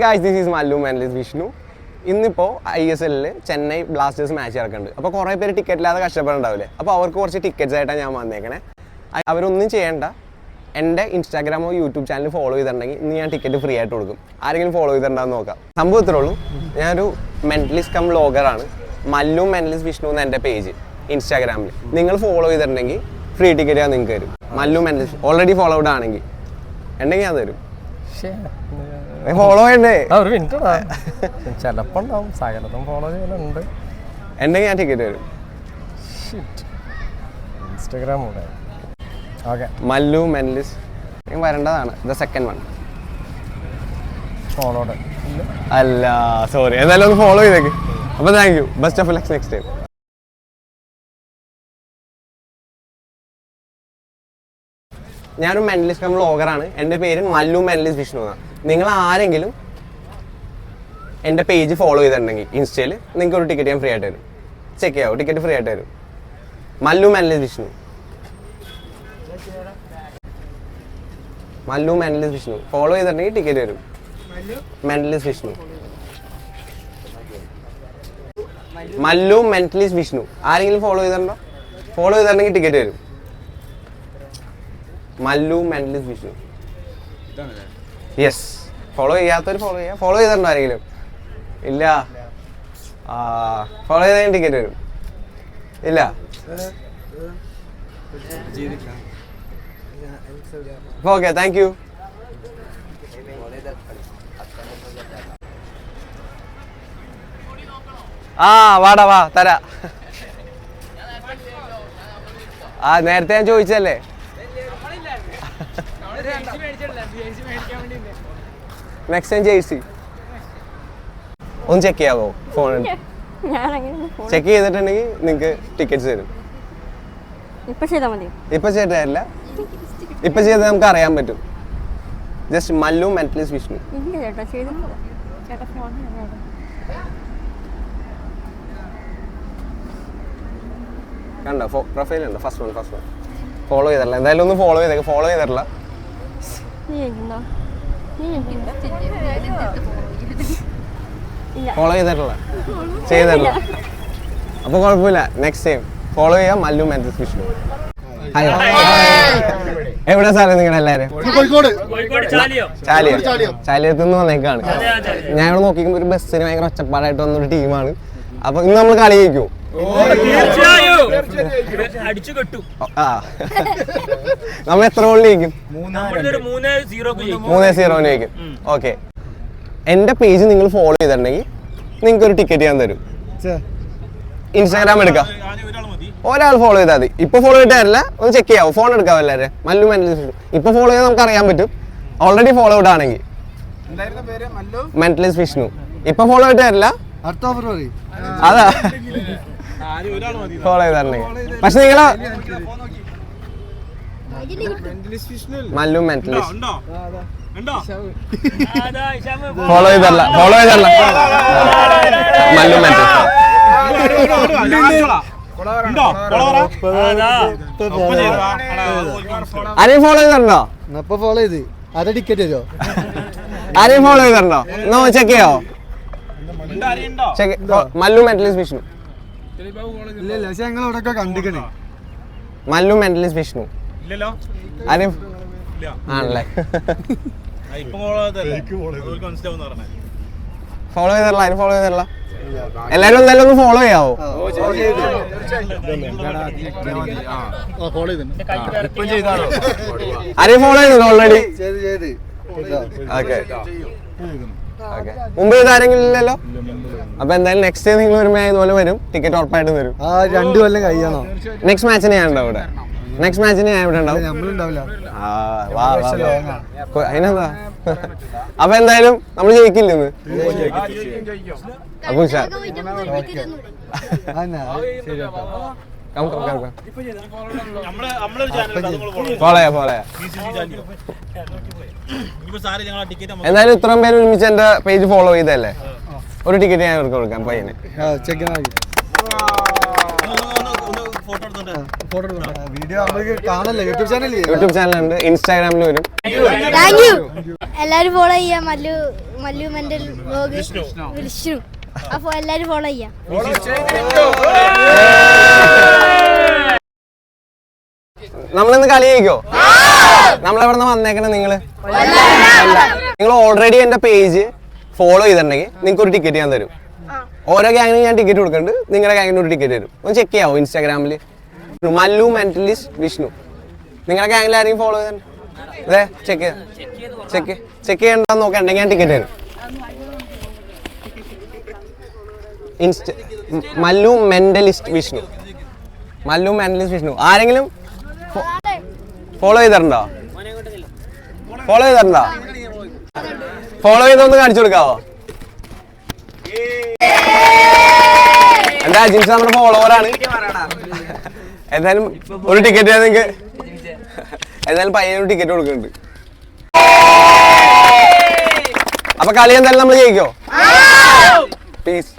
Guys this is Mallu മാനലിസ് Vishnu ഇന്നിപ്പോൾ I S എല്ലിൽ Chennai Blasters match ഇറക്കുന്നുണ്ട് അപ്പോൾ കുറേ പേര് ടിക്കറ്റ് ഇല്ലാതെ കഷ്ടപ്പെടുന്നുണ്ടാവില്ലേ അപ്പോൾ അവർക്ക് കുറച്ച് ടിക്കറ്റ്സ് ആയിട്ടാണ് ഞാൻ വന്നേക്കണേ. അവരൊന്നും ചെയ്യേണ്ട. എന്റെ ഇൻസ്റ്റാഗ്രാമോ യൂട്യൂബ് ചാനൽ ഫോളോ ചെയ്തിട്ടുണ്ടെങ്കിൽ ഇന്ന് ഞാൻ ടിക്കറ്റ് ഫ്രീ ആയിട്ട് കൊടുക്കും. ആരെങ്കിലും ഫോളോ ചെയ്തിട്ടുണ്ടാന്ന് നോക്കാം. സംഭവം ഇത്രേ ഉള്ളൂ. ഞാനൊരു മെന്റലിസ്റ്റ് കം വ്ളോഗറാണ് മല്ലു മെന്റലിസ്റ്റ് വിഷ്ണു എന്ന എന്റെ പേജ് ഇൻസ്റ്റാഗ്രാമിൽ നിങ്ങൾ ഫോളോ ചെയ്തിട്ടുണ്ടെങ്കിൽ ഫ്രീ ടിക്കറ്റ് ഞാൻ നിങ്ങൾക്ക് തരും. മല്ലു മെന്റലിസ്റ്റ് ഓൾറെഡി ഫോളോഡ് ആണെങ്കിൽ. ഉണ്ടെങ്കിൽ ഞാൻ തരും. ഫോളോ ചെയ്യണ്ടേ? ആ ഒരു മിനിറ്റ് ചിലപ്പോ ഉണ്ടാവും. സകലതും ഫോളോ ചെയ്യലുണ്ട്. എന്നെ ഞാൻ ടിക്കറ്റ് തരും. ഇൻസ്റ്റഗ്രാം കൂടെ ഓക്കെ മല്ലു മെൻലിസ്. വരേണ്ടതാണ്. ദ സെക്കൻഡ് വൺ ഫോളോഡ് അല്ല സോറി എന്തായാലും ഒന്ന് ഫോളോ ചെയ്തേക്ക്. അപ്പോൾ thank you best of lucks next time ഞാനൊരു മെന്റലിസ്റ്റ് കം വ്ളോഗറാണ് എന്റെ പേര് മല്ലു മെന്റലിസ്റ്റ് വിഷ്ണു എന്നാണ് നിങ്ങൾ ആരെങ്കിലും എന്റെ പേജ് ഫോളോ ചെയ്തിട്ടുണ്ടെങ്കിൽ ഇൻസ്റ്റയിൽ നിങ്ങൾക്ക് ഒരു ടിക്കറ്റ് ഞാൻ ഫ്രീ ആയിട്ട് തരും. ചെക്ക് ചെയ്യാവും? ടിക്കറ്റ് ഫ്രീ ആയിട്ട് തരും. Mallu mentalist Vishnu. Mallu mentalist Vishnu. Follow ചെയ്തിട്ടുണ്ടെങ്കിൽ ടിക്കറ്റ് തരും. മെന്റലിസ്റ്റ് വിഷ്ണു. മല്ലു മെന്റലിസ്റ്റ് വിഷ്ണു. ആരെങ്കിലും ഫോളോ ചെയ്തിട്ടുണ്ടോ? ഫോളോ ചെയ്തിട്ടുണ്ടെങ്കിൽ ടിക്കറ്റ് തരും. Mallu mentalist Vishu. Yes follow ചെയ്യാത്തവർ ഫോളോ ചെയ്യാം. ഫോളോ ചെയ്തിട്ടുണ്ടോ ആരെങ്കിലും? ഇല്ല. ഫോളോ ചെയ്താൽ ടിക്കറ്റ് വരും ഇല്ല. ഓക്കെ താങ്ക് യു ആ വാടാ വാ തരാ. ആ നേരത്തെ ഞാൻ ചോദിച്ചല്ലേ നെക്സ്റ്റ് ടൈം ജേഴ്സി ഒന്ന് ചെക്ക് ചെയ്യാവോ? ഫോണിൽ ചെക്ക് ചെയ്തിട്ടുണ്ടെങ്കിൽ നിങ്ങൾക്ക് ടിക്കറ്റ്സ് തരും. ഇപ്പൊ ചെയ്താൽ മതി. ഇപ്പൊ ചെയ്ത് നമുക്ക് അറിയാൻ പറ്റും. ജസ്റ്റ് മല്ലു മെന്റലിസ് വിഷ്ണു കണ്ടോ? പ്രൊഫൈൽ ഉണ്ടോ first one first one follow ചെയ്തല്ല എന്തായാലും ഒന്ന് ഫോളോ ചെയ്തേക്ക്. ഫോളോ ചെയ്തിട്ടില്ല. നീ നീ ഫോളോ ചെയ്തിട്ടില്ല ചെയ്തിട്ടില്ല അപ്പൊ കുഴപ്പമില്ല. നെക്സ്റ്റ് ടൈം ഫോളോ ചെയ്യാം. മല്ലു മെന്റസ് വിഷ്ണു ഹായ് എവിടെ സ്ഥലം നിങ്ങൾ എല്ലാരും? ചാലിയോ? ചാലിയ? ചാലിയം. ചാലിയത്ത് നിന്ന് വന്നേക്കാണ്. ഞാൻ ഇവിടെ നോക്കിക്കുമ്പോ ഒരു ബസ്സിന് ഭയങ്കര ഒച്ചപ്പാടായിട്ട് വന്നൊരു ടീമാണ്. അപ്പൊ ഇന്ന് നമ്മൾ കളി ജയിക്കും. അടിച്ചു കെട്ടു. ആ. നമ്മൾ എത്ര ഗോളിലേക്കും മൂന്ന് ജയിക്കും. ഓക്കെ എന്റെ പേജ് നിങ്ങൾ ഫോളോ ചെയ്തിട്ടുണ്ടെങ്കിൽ നിങ്ങൾക്ക് ഒരു ടിക്കറ്റ് ഞാൻ തരും. ഇൻസ്റ്റാഗ്രാം എടുക്കാം. ഒരാൾ ഫോളോ ചെയ്താൽ മതി. ഇപ്പൊ ഫോളോ ചെയ്തല്ല ഒന്ന് ചെക്ക് ചെയ്യാവോ? ഫോൺ എടുക്കാവല്ലേ എല്ലാവരും. മല്ലു മെന്റലിസ്റ്റ് ഇപ്പൊ ഫോളോ ചെയ്താൽ നമുക്ക് അറിയാൻ പറ്റും. ഓൾറെഡി ഫോളോ ഔട്ട് ആണെങ്കിൽ. മെന്റലിസ്റ്റ് വിഷ്ണു ഇപ്പൊ ഫോളോ ചെയ്തിട്ടല്ല. അടുത്ത ഓഫർ അതാ. ഫോളോ പക്ഷെ നിങ്ങളെ മല്ലു മെന്റലിസ്റ്റ് ഫോളോ ചെയ്തല്ല ഫോളോ ചെയ്തല്ല മല്ലു മെന്റലിസ്റ്റ് അതാ ആരെയും ഫോളോ ചെയ്തോ ഇപ്പൊ ഫോളോ ചെയ്ത് അര ടിക്കറ്റ് തരോ ആരെയും ഫോളോ ചെയ്തോ എന്നോ ചെക്ക് ചെയ്യോ ചെക്ക് മല്ലു മെന്റലിസ്റ്റ് വിഷ്ണു ഇല്ല ഇല്ല പക്ഷെ ഞങ്ങൾ ഇവിടെ കണ്ടിക്കണേ. മല്ലു മെന്റലിസ്റ്റ് വിഷ്ണു. ഇല്ലല്ലോ. ആരും ആണല്ലേ? ഇപ്പൊ മനസ്സിലാവും പറഞ്ഞേ. ഫോളോ ചെയ്തല്ല ആരും ഫോളോ ചെയ്തല്ല എല്ലാരും എന്തായാലും ഒന്ന് ഫോളോ ചെയ്യാവോ? ആരെയും ഫോളോ ചെയ്തോ ഓൾറെഡി ചെയ്ത് ചെയ്ത്. ഓക്കെ ഓക്കെ മുമ്പ് ആരെങ്കിലും ഇല്ലല്ലോ? അപ്പൊ എന്തായാലും നെക്സ്റ്റ് ഡേ നിങ്ങൾ വരുമ്പോൾ ഇതുപോലെ വരും. ടിക്കറ്റ് ഉറപ്പായിട്ട് വരും. ആ രണ്ടു കൊല്ലം കഴിയണോ? നെക്സ്റ്റ് മാച്ചിന് ഞാൻ ഉണ്ടാവും ഇവിടെ നെക്സ്റ്റ് മാച്ചിന് ഞാൻ ഇവിടെ ഉണ്ടാവും അതിനെന്താ? അപ്പൊ എന്തായാലും നമ്മൾ ജയിക്കില്ല ഇന്ന്? അപ്പൊ ഉഷാർ ഫോളോ ചെയ്യാം ഫോളോ ചെയ്യാം എന്തായാലും ഇത്രയും പേര് ഒരുമിച്ച് എന്റെ പേജ് ഫോളോ ചെയ്തല്ലേ ഒരു ടിക്കറ്റ് ഞാൻ ഇവർക്ക് കൊടുക്കാം പയ്യന്. യൂട്യൂബ് ചാനൽ യൂട്യൂബ് ചാനലുണ്ട് ഇൻസ്റ്റാഗ്രാമിൽ വരും. എല്ലാരും ഫോളോ ചെയ്യാം. Mallu Mallu mental vlog Vishnu. അപ്പൊ എല്ലാരും ഫോളോ ചെയ്യാം. നമ്മളിന്ന് കളി ജയിക്കോ നമ്മളെവിടെ നിന്ന് വന്നേക്കണേ നിങ്ങൾ? നിങ്ങൾ ഓൾറെഡി എന്റെ പേജ് ഫോളോ ചെയ്തിട്ടുണ്ടെങ്കിൽ നിങ്ങൾക്ക് ഒരു ടിക്കറ്റ് ഞാൻ തരും. ഓരോ ഗ്യാങ്ങിനും ഞാൻ ടിക്കറ്റ് കൊടുക്കുന്നുണ്ട് നിങ്ങളുടെ ഗ്യാങ്ങിന് ഒരു ടിക്കറ്റ് തരും. ഒന്ന് ചെക്ക് ചെയ്യാവോ ഇൻസ്റ്റാഗ്രാമിൽ മല്ലു മെന്റലിസ്റ്റ് വിഷ്ണു. നിങ്ങളുടെ ഗ്യാങ്ങിൽ ആരെയും ഫോളോ ചെയ്തിട്ടുണ്ട്? അതെ ചെക്ക് ചെക്ക് ചെക്ക് ചെയ്യണ്ടെന്ന് നോക്കണ്ടെങ്കിൽ ഞാൻ ടിക്കറ്റ് തരും. Insta Mallu mentalist Vishnu. Mallu mentalist Vishnu. ആരെങ്കിലും ഫോളോ ചെയ്തിട്ടുണ്ടോ? ഫോളോ ചെയ്തിട്ടുണ്ടോ? ഫോളോ ചെയ്തൊന്ന് കാണിച്ചു കൊടുക്കാവോ? എന്താ ജിൻസ് നമ്മുടെ ഫോളോവറാണ് എന്തായാലും ഒരു ടിക്കറ്റ് നിങ്ങൾക്ക് എന്തായാലും പയ്യനൊരു ടിക്കറ്റ് കൊടുക്കുന്നുണ്ട്. അപ്പൊ കളി എന്തായാലും നമ്മൾ ജയിക്കോ? പീസ്